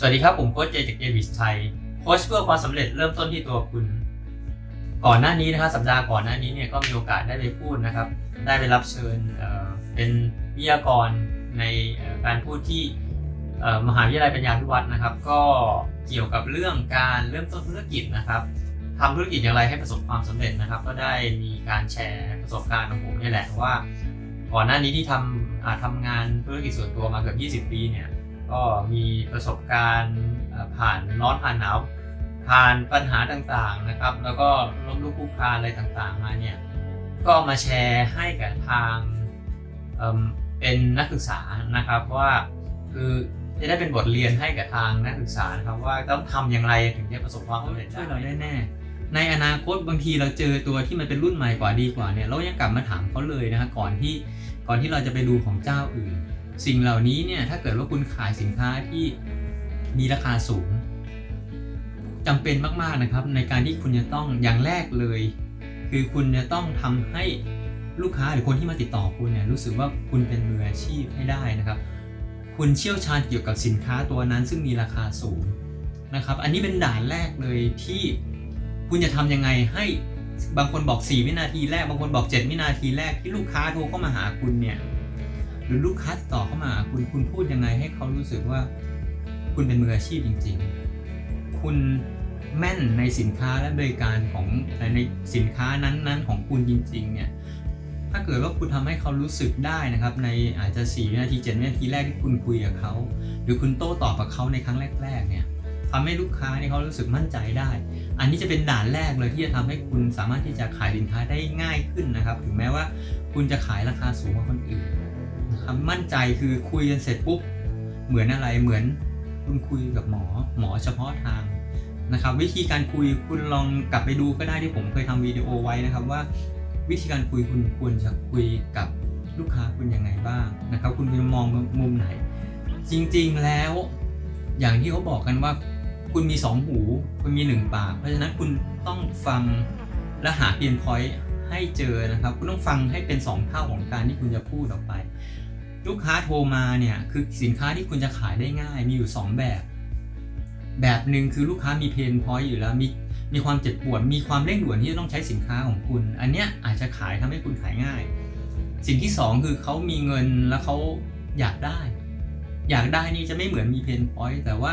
สวัสดีครับ ผมโค้ชเจจากเจวิสไทยโค้ชเพื่อความสำเร็จเริ่มต้นที่ตัวคุณ ก่อนหน้านี้นะครับสัปดาห์ก่อนหน้านี้เนี่ยก็มีโอกาสได้ไปพูดนะครับ ได้ไปรับเชิญเเป็นวิทยากรในการพูดที่มหาวิทยาลัยปัญญาพิวัฒน์นะครับ ก็เกี่ยวกับเรื่องการเริ่มต้นธุรกิจนะครับทำธุรกิจอย่างไรให้ประสบความสำเร็จนะครับ ก็ได้มีการแชร์ประสบการณ์ของผมนี่แหละว่า ก่อนหน้านี้ที่ทำทำงานธุรกิจส่วนตัวมาเกือบ 20 ปีเนี่ย ก็มีประสบการณ์เอ่อผ่านร้อนผ่านหนาวผ่านปัญหาต่างๆนะครับ แล้วก็ล้มลุกคลุกคลานอะไรต่างๆมาเนี่ยก็เอามาแชร์ให้กับทางเอิ่มเป็นนักศึกษานะครับว่าคือจะได้เป็นบทเรียนให้กับทางนักศึกษานะครับว่าต้องทำอย่างไรถึงจะประสบความสำเร็จช่วยเราได้แน่ในอนาคตบางทีเราเจอตัวที่มันเป็นรุ่นใหม่กว่าดีกว่าเนี่ยเรายังกลับมาถามเขาเลยนะฮะก่อนที่ก่อนที่เราจะไปดูของเจ้าอื่น สิ่งเหล่านี้เนี่ยถ้าเกิดว่าคุณขายสินค้าที่มีราคาสูงจำเป็นมากๆนะครับ ในการที่คุณจะต้องอย่างแรกเลย คือคุณจะต้องทำให้ลูกค้าหรือคนที่มาติดต่อคุณเนี่ยรู้สึกว่าคุณเป็นมืออาชีพให้ได้นะครับ คุณเชี่ยวชาญเกี่ยวกับสินค้าตัวนั้น ซึ่งมีราคาสูงนะครับ อันนี้เป็นด่านแรกเลยที่คุณจะทำยังไงให้บางคนบอก 4 วินาทีแรก บางคนบอก 7 วินาทีแรกที่ลูกค้าโทรเข้ามาหาคุณเนี่ย หรือลูกค้าต่อเข้ามาคุณคุณพูดยังไงให้เขารู้สึกว่า คุณเป็นมืออาชีพจริง ๆ คุณแม่นในสินค้าและบริการของในสินค้านั้นๆ ของคุณจริง ๆ เนี่ยถ้าเกิดว่าคุณทำให้เขารู้สึกได้นะครับ ในอาจจะ4วินาที7วินาทีแรกที่คุณคุยกับเขา หรือคุณโต้ตอบกับเขาในครั้งแรก ๆ เนี่ยทำให้ลูกค้าเนี่ยเขารู้สึกมั่นใจได้ อันนี้จะเป็นด่านแรกเลยที่จะทำให้คุณสามารถที่จะขายสินค้าได้ง่ายขึ้นนะครับ ถึงแม้ว่าคุณจะขายราคาสูงกว่าคนอื่น มั่นใจคือคุยกันเสร็จปุ๊บ เหมือนอะไรเหมือนคุณคุยกับหมอหมอเฉพาะทางนะครับ วิธีการคุยคุณลองกลับไปดูก็ได้ที่ผมเคยทำวิดีโอไว้นะครับว่า วิธีการคุยคุณควรจะคุยกับลูกค้าคุณยังไงบ้างนะครับ คุณควรมองมุมไหน จริงๆแล้วอย่างที่เขาบอกกันว่า คุณมีสองหู คุณมีหนึ่งปาก เพราะฉะนั้นคุณต้องฟังและหาเพียนพอยต์ให้เจอนะครับ คุณต้องฟังให้เป็นสองเท่าของการที่คุณจะพูดออกไป ลูกค้าโทรมาเนี่ยคือสินค้าที่คุณจะขายได้ง่ายมีอยู่ 2 แบบ แบบหนึ่งคือลูกค้ามีเพนพอยต์อยู่แล้วมีมีความเจ็บปวดมีความเร่งด่วนที่จะต้องใช้สินค้าของคุณ อันเนี้ยอาจจะขายทำให้คุณขายง่าย สิ่งที่ 2 คือเขามีเงินแล้วเขาอยากได้ อยากได้นี่จะไม่เหมือนมีเพนพอยต์แต่ว่า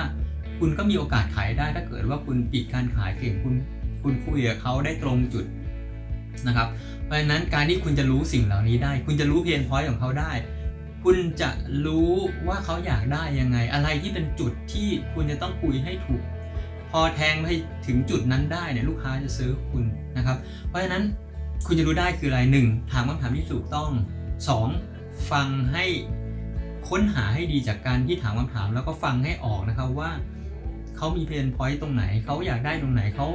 คุณก็มีโอกาสขายได้ถ้าเกิดว่าคุณปิดการขายเก่งคุณคุณคุยกับเขาได้ตรงจุดนะครับเพราะฉะนั้นการที่คุณจะรู้สิ่งเหล่านี้ได้ คุณจะรู้เพนพอยต์ของเขาได้ คุณจะรู้ว่าเขาอยากได้ยังไง อะไรที่เป็นจุดที่คุณจะต้องคุยให้ถูก พอแทงไปถึงจุดนั้นได้เนี่ยลูกค้าจะซื้อคุณนะครับ เพราะฉะนั้นคุณจะรู้ได้คืออะไรหนึ่งถามคำถามที่ถูกต้องสองฟังให้ค้นหาให้ดีจากการที่ถามคำถาม แล้วก็ฟังให้ออกนะครับว่าเขามีเพนพอยต์ตรงไหนเขาอยากได้ตรงไหนเขา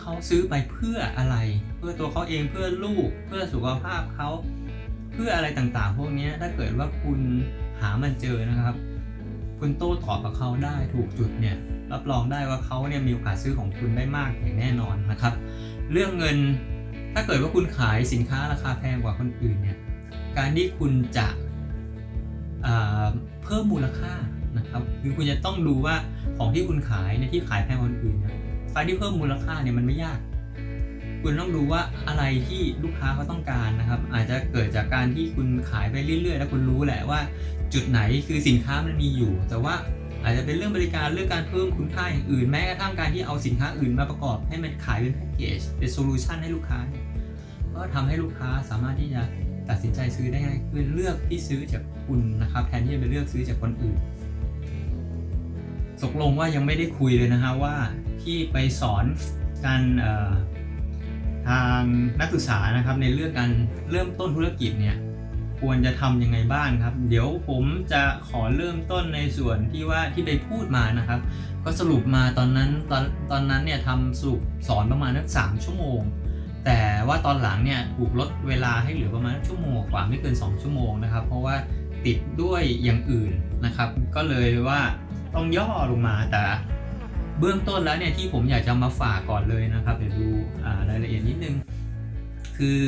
เขาซื้อไปเพื่ออะไร เพื่อตัวเขาเองเพื่อลูก เพื่อสุขภาพเขา เพื่ออะไรต่างๆ พวกนี้ถ้าเกิดว่าคุณหามันเจอนะครับ คุณโต้ตอบกับเขาได้ถูกจุดเนี่ยรับรองได้ว่าเขาเนี่ยมีโอกาสซื้อของคุณได้มากอย่างแน่นอนนะครับ เรื่องเงินถ้าเกิดว่าคุณขายสินค้าราคาแพงกว่าคนอื่นเนี่ยการที่คุณจะเพิ่มมูลค่านะครับคือคุณจะต้องดูว่าของที่คุณขายในยที่ขายแพงกว่าคนอื่นเนี่ยการที่เพิ่มมูลค่าเนี่ยมันไม่ยาก คุณต้องดูว่าอะไรที่ลูกค้าเขาต้องการนะครับ อาจจะเกิดจากการที่คุณขายไปเรื่อยๆ แล้วคุณรู้แหละว่า จุดไหนคือสินค้ามันมีอยู่ แต่ว่าอาจจะเป็นเรื่องบริการเรื่องการเพิ่มคุณค่าอย่างอื่นแม้กระทั่งการที่เอาสินค้าอื่นมาประกอบให้มันขายเป็นแพ็กเกจเป็นโซลูชันให้ลูกค้าเนี่ยก็ทำให้ลูกค้าสามารถที่จะตัดสินใจซื้อได้ง่ายขึ้นเลือกที่ซื้อจากคุณนะครับ แทนที่จะไปเลือกซื้อจากคนอื่นตกลงว่ายังไม่ได้คุยเลยนะฮะว่าที่ไปสอนการ ทางนักศึกษานะครับในเรื่องการเริ่มต้นธุรกิจเนี่ยควรจะทำยังไงบ้างครับ เดี๋ยวผมจะขอเริ่มต้นในส่วนที่ว่าที่ไปพูดมานะครับ ก็สรุปมาตอนนั้นตอนตอนนั้นเนี่ยทำสรุปสอนประมาณนักสามชั่วโมง แต่ว่าตอนหลังเนี่ยถูกลดเวลาให้เหลือประมาณชั่วโมงกว่าไม่เกิน 2 ชั่วโมงนะครับ เพราะว่าติดด้วยอย่างอื่นนะครับ ก็เลยว่าต้องย่อลงมาแต่ เบื้องต้นแล้วเนี่ยที่ผมอยากจะมาฝากก่อนเลยนะครับ เดี๋ยวดูรายละเอียดนิดนึง คือ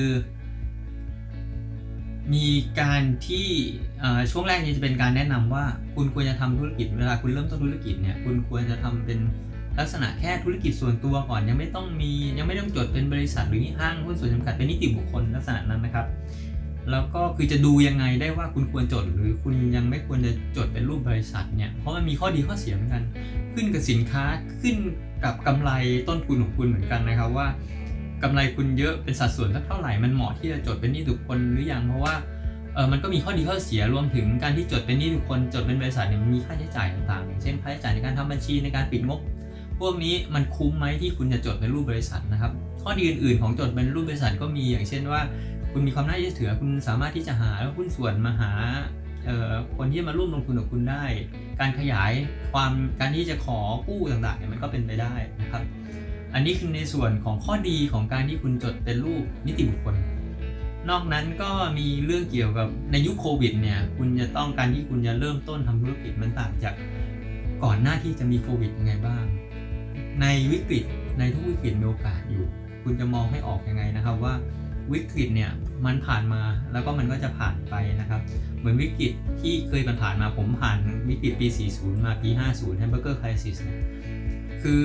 มีการที่ช่วงแรกนี้จะเป็นการแนะนำว่า คุณควรจะทำธุรกิจเวลาคุณเริ่มต้นธุรกิจเนี่ยคุณควรจะทำเป็นลักษณะแค่ธุรกิจส่วนตัวก่อนยังไม่ต้องมียังไม่ต้องจดเป็นบริษัทหรือห้างหุ้นส่วนจำกัดเป็นนิติบุคคลลักษณะนั้นนะครับ แล้วก็คือจะดูยังไงได้ว่าคุณควรจด หรือคุณยังไม่ควรจะจดเป็นรูปบริษัทเนี่ยเพราะมันมีข้อดีข้อเสียเหมือนกัน ขึ้นกับสินค้าขึ้นกับกำไรต้นทุนของคุณเหมือนกันนะครับว่ากำไรคุณเยอะเป็นสัดส่วนสักเท่าไหร่มันเหมาะที่จะจดเป็นนิติบุคคลหรือยังเพราะว่าเออมันก็มีข้อดีข้อเสียรวมถึงการที่จดเป็นนิติบุคคลจดเป็นบริษัทเนี่ยมันมีค่าใช้จ่ายต่างๆอย่างเช่นค่าใช้จ่ายในการทำบัญชีในการปิดงบพวกนี้มันคุ้มไหมที่คุณจะจดเป็นรูปบริษัทนะครับ ข้อดีอื่นๆของจดเป็นรูปบริษัทก็มีอย่างเช่นว่า คุณมีความน่าเชื่อถือคุณสามารถที่จะหาหุ้นส่วนมาหา คนที่มาร่วมลงทุนกับคุณได้ การขยายความการที่จะขอกู้ต่างๆเนี่ยมันก็เป็นไปได้นะครับ อันนี้คือในส่วนของข้อดีของการที่คุณจดเป็นรูปนิติบุคคล นอกนั้นก็มีเรื่องเกี่ยวกับในยุคโควิดเนี่ยคุณจะต้องการที่คุณจะเริ่มต้นทำธุรกิจมันต่างจากก่อนหน้าที่จะมีโควิดยังไงบ้าง ในวิกฤตในทุกวิกฤตมีโอกาสอยู่ คุณจะมองให้ออกยังไงนะครับว่า วิกฤตเนี่ยมันผ่านมาแล้วก็มันก็จะผ่านไปนะครับ เหมือนวิกฤตที่เคยผ่านมาผมผ่านวิกฤตปี 40 มาปี 50 Hamburger Crisis เนี่ยคือ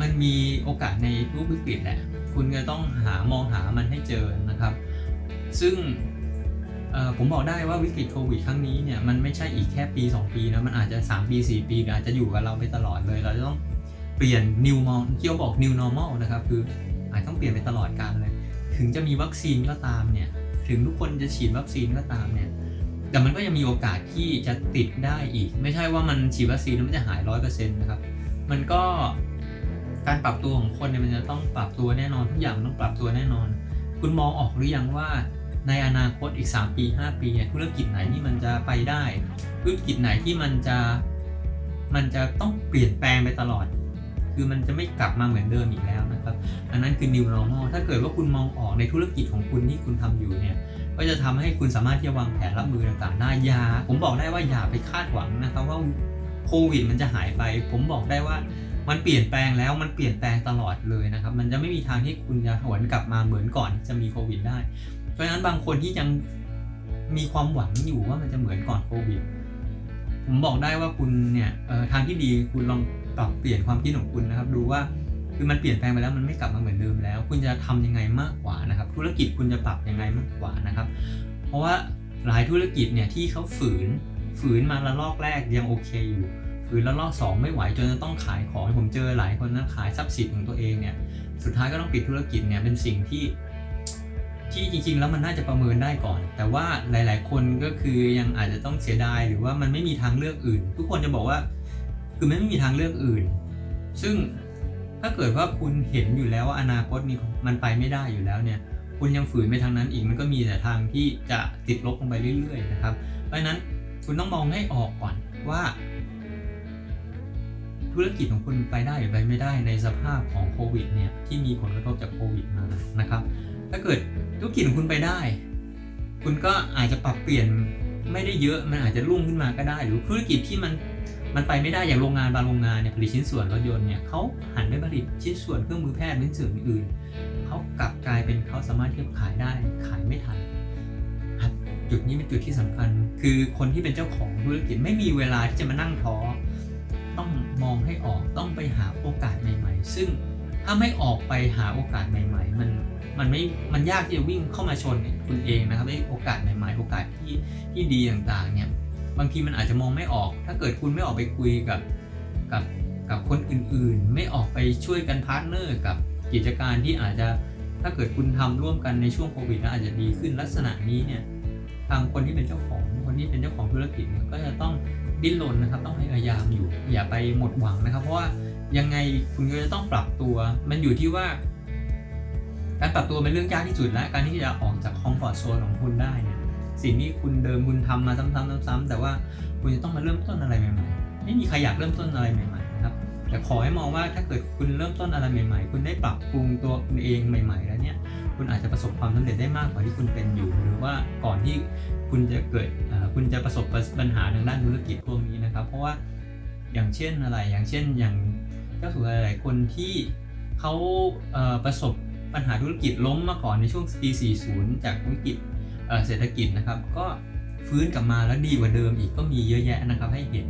มันมีโอกาสในทุกวิกฤตแหละคุณจะต้องหามองหามันให้เจอนะครับ ซึ่งผมบอกได้ว่าวิกฤตโควิดครั้งนี้เนี่ยมันไม่ใช่อีกแค่ปี 2 ปีนะมันอาจจะ 3 ปี 4 ปีหรืออาจจะอยู่กับเราไปตลอดเลย เราจะต้องเปลี่ยน new normal ที่เขาบอก new normal นะครับ คืออาจต้องเปลี่ยนไปตลอดกาลเลย ถึงจะมีวัคซีนก็ตามเนี่ยถึงทุกคนจะฉีดวัคซีนก็ตามเนี่ยแต่มันก็ยังมีโอกาสที่จะติดได้อีก ไม่ใช่ว่ามันฉีดวัคซีนแล้วมันจะหายร้อยเปอร์เซ็นต์นะครับ มันก็การปรับตัวของคนเนี่ยมันจะต้องปรับตัวแน่นอนทุกอย่างมันต้องปรับตัวแน่นอน คุณมองออกหรือยังว่าในอนาคตอีก 3 ปี 5 ปีเนี่ยธุรกิจไหนที่มันจะไปได้ ธุรกิจไหนที่มันจะมันจะต้องเปลี่ยนแปลงไปตลอด คือมันจะไม่กลับมาเหมือนเดิมอีกแล้วนะครับ อันนั้นคือ new normal ถ้าเกิดว่าคุณมองออกในธุรกิจของคุณที่คุณทำอยู่เนี่ยก็จะทำให้คุณสามารถที่จะวางแผนรับมือต่างๆได้ยา ผมบอกได้ว่าอย่าไปคาดหวังนะครับว่าโควิดมันจะหายไป ผมบอกได้ว่ามันเปลี่ยนแปลงแล้วมันเปลี่ยนแปลงตลอดเลยนะครับ มันจะไม่มีทางที่คุณจะหวนกลับมาเหมือนก่อนที่จะมีโควิดได้ เพราะฉะนั้นบางคนที่ยังมีความหวังอยู่ว่ามันจะเหมือนก่อนโควิด ผมบอกได้ว่าคุณเนี่ยทางที่ดีคุณลอง ปรับเปลี่ยนความคิดของคุณนะครับ ดูว่าคือมันเปลี่ยนแปลงไปแล้วมันไม่กลับมาเหมือนเดิมแล้ว คุณจะทำยังไงมากกว่านะครับ ธุรกิจคุณจะปรับยังไงมากกว่านะครับ เพราะว่าหลายธุรกิจเนี่ยที่เขาฝืนฝืนมาละลอกแรกยังโอเคอยู่ฝืนละลอกสองไม่ไหวจนจะต้องขายของผมเจอหลายคนนะขายทรัพย์สินของตัวเองเนี่ยสุดท้ายก็ต้องปิดธุรกิจเนี่ยเป็นสิ่งที่ที่จริงๆ แล้วมันน่าจะประเมินได้ก่อน แต่ว่าหลาย ๆ คนก็คือยังอาจจะต้องเสียดายหรือว่ามันไม่มีทางเลือกอื่น ทุกคนจะบอกว่า คือไม่มีทางเลือกอื่น ซึ่งถ้าเกิดว่าคุณเห็นอยู่แล้วว่าอนาคตนี้มันไปไม่ได้อยู่แล้วเนี่ยคุณยังฝืนไปทางนั้นอีกมันก็มีแต่ทางที่จะติดลบลงไปเรื่อยๆนะครับ เพราะฉะนั้นคุณต้องมองให้ออกก่อนว่า ธุรกิจของคุณไปได้หรือไปไม่ได้ในสภาพของโควิดเนี่ยที่มีผลกระทบจากโควิดมานะครับ ถ้าเกิดธุรกิจของคุณไปได้ คุณก็อาจจะปรับเปลี่ยนไม่ได้เยอะมันอาจจะรุ่งขึ้นมาก็ได้ หรือธุรกิจที่มัน มันไปไม่ได้อย่างโรงงานบางโรงงานเนี่ยผลิตชิ้นส่วนรถยนต์เนี่ยเขาหันไปผลิตชิ้นส่วนเครื่องมือแพทย์ชิ้นส่วนอื่นเขากลับกลายเป็นเขาสามารถที่จะขายได้ขายไม่ทันจุดนี้เป็นจุดที่สำคัญ คือคนที่เป็นเจ้าของธุรกิจไม่มีเวลาที่จะมานั่งท้อต้องมองให้ออกต้องไปหาโอกาสใหม่ ๆ ซึ่งถ้าไม่ออกไปหาโอกาสใหม่ ๆ มันมันไม่มันยากที่จะวิ่งเข้ามาชนคุณเองนะครับไอ้โอกาสใหม่ ๆ โอกาสที่ที่ดีต่างๆเนี่ย บางทีมันอาจจะมองไม่ออก ถ้าเกิดคุณไม่ออกไปคุยกับกับกับคนอื่นๆ ไม่ออกไปช่วยกันพาร์ทเนอร์กับกิจการที่อาจจะถ้าเกิดคุณทำร่วมกันในช่วงโควิดแล้วอาจจะดีขึ้นลักษณะนี้เนี่ยทางคนที่เป็นเจ้าของคนที่เป็นเจ้าของธุรกิจเนี่ยก็จะต้องดิ้นรนนะครับ ต้องพยายามอยู่อย่าไปหมดหวังนะครับ เพราะว่ายังไงคุณก็จะต้องปรับตัว มันอยู่ที่ว่า การปรับตัวเป็นเรื่องยากที่สุดและการที่จะออกจากคอมฟอร์ทโซนของคุณได้เนี่ย สิ่งที่คุณเดิมคุณทำมาซ้ำๆซ้ำๆแต่ว่าคุณจะต้องมาเริ่มต้นอะไรใหม่ๆไม่มีใครอยากเริ่มต้นอะไรใหม่ๆนะครับแต่ขอให้มองว่าถ้าเกิดคุณเริ่มต้นอะไรใหม่ ๆ คุณได้ปรับปรุงตัวคุณเองใหม่ ๆ แล้วเนี่ยคุณอาจจะประสบความสำเร็จได้มากกว่าที่คุณเป็นอยู่ หรือว่าก่อนที่คุณจะเกิดคุณจะประสบปัญหาทางด้านธุรกิจพวกนี้นะครับ เพราะว่าอย่างเช่นอะไรอย่างเช่นอย่างเจ้าสัวหลาย ๆ คนที่เขาประสบปัญหาธุรกิจล้มมาก่อนในช่วงปี 40 จากวิกฤต เศรษฐกิจนะครับ ก็ฟื้นกลับมาแล้วดีกว่าเดิมอีกก็มีเยอะแยะนะครับให้เห็น